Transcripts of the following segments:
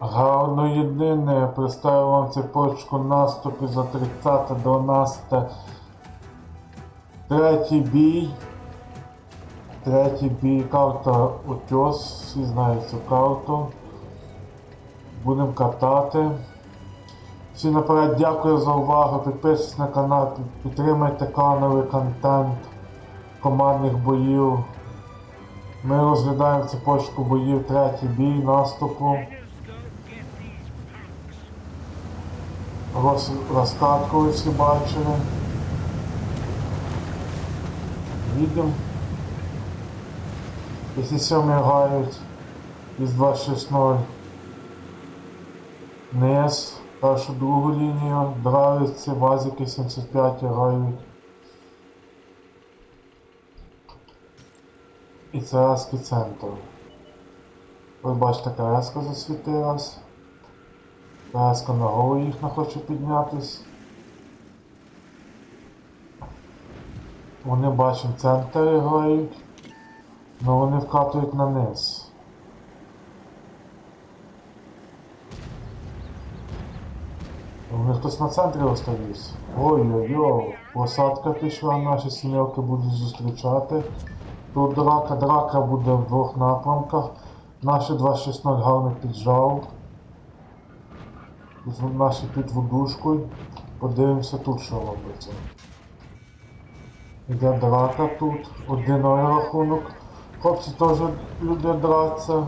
Гарно єдине, представив вам цепочку наступів за 30 12 Третій бій. Третій бій карта Утьос, всі знають цю карту. Будемо катати. Всім наперед дякую за увагу. Підписуйтесь на канал, підтримайте клановий контент командних боїв. Ми розглядаємо цепочку боїв третій бій наступу. Роз, розкатку ви всі бачили. Якщо сьомі грають із 260 низ, першу другу лінію, драйвиці, вазики 75 грають. І це Аски центр. Ви бачите, КСК засвітилась. КСК на голову їх не хоче піднятись. Вони бачимо центр грають, але вони вкатують на низ. Вони хтось на центрі оставився. Ой-ой-ой, посадка пішла, наші сім'ялки будуть зустрічати. Тут драка, драка буде в двох напрямках. Наші 260 гарно піджав. Тут Наші під водушкою. Подивимося тут, що робиться. Йде драка тут, один рахунок. Хлопці теж люблять дратися.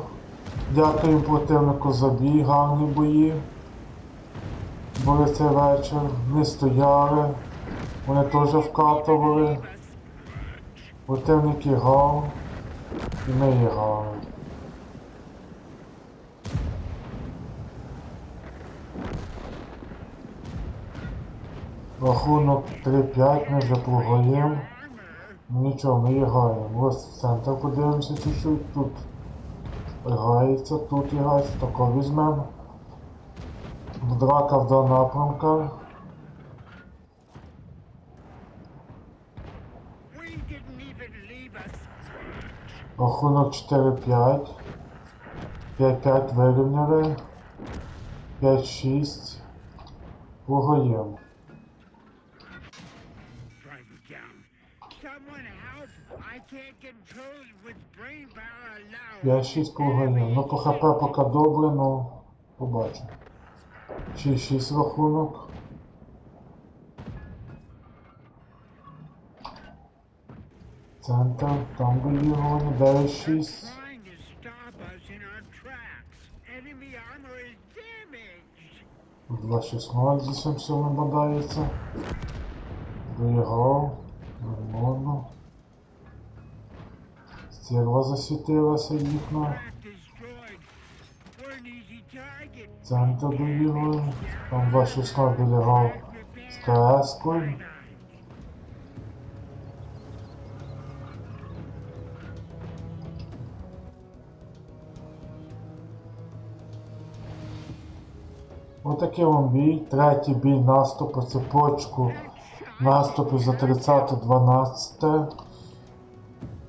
Дякую противнику за бій, гарні бої. Були цей вечір, не стояли, вони теж вкатували. Противники грав, і ми і Рахунок 3-5 ми вже програємо. Ну нічого, ми і. Ось в центр подивимося чуть-чуть. Тут грається, тут грається, тако візьмемо. Драка в два напрямка. Рахунок 4-5. 5-5 вирівняли. 5-6. Програємо. Alone. 5-6 програємо. Ну по ХП поки добре, ну побачимо. 6-6 рахунок. Центр, там виїхали, 9-6. Trying to stop us in our tracks. Enemy Стерва засвітилася target. Центр доїхали. Там 2-16 долягав з КС-кою. Отакий вам бій. Третій бій наступу, цепочку наступу за 30-12.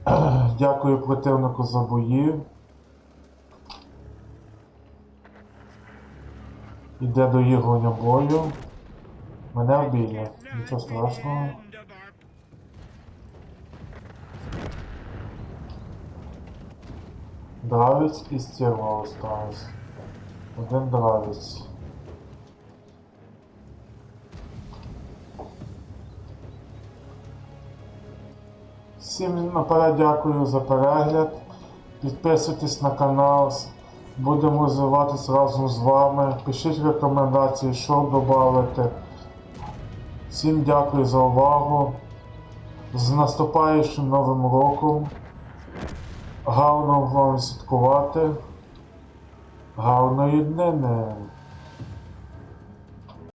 Дякую противнику за бої. Іде до ігорня бою. Мене вбили. Нічого страшного. Дравець і стерва осталось. Один дравець. Всім наперед дякую за перегляд. Підписуйтесь на канал. Будемо розвиватись разом з вами. Пишіть рекомендації, що додати. Всім дякую за увагу. З наступаючим новим роком. Гарно вам святкувати. Гарної днини.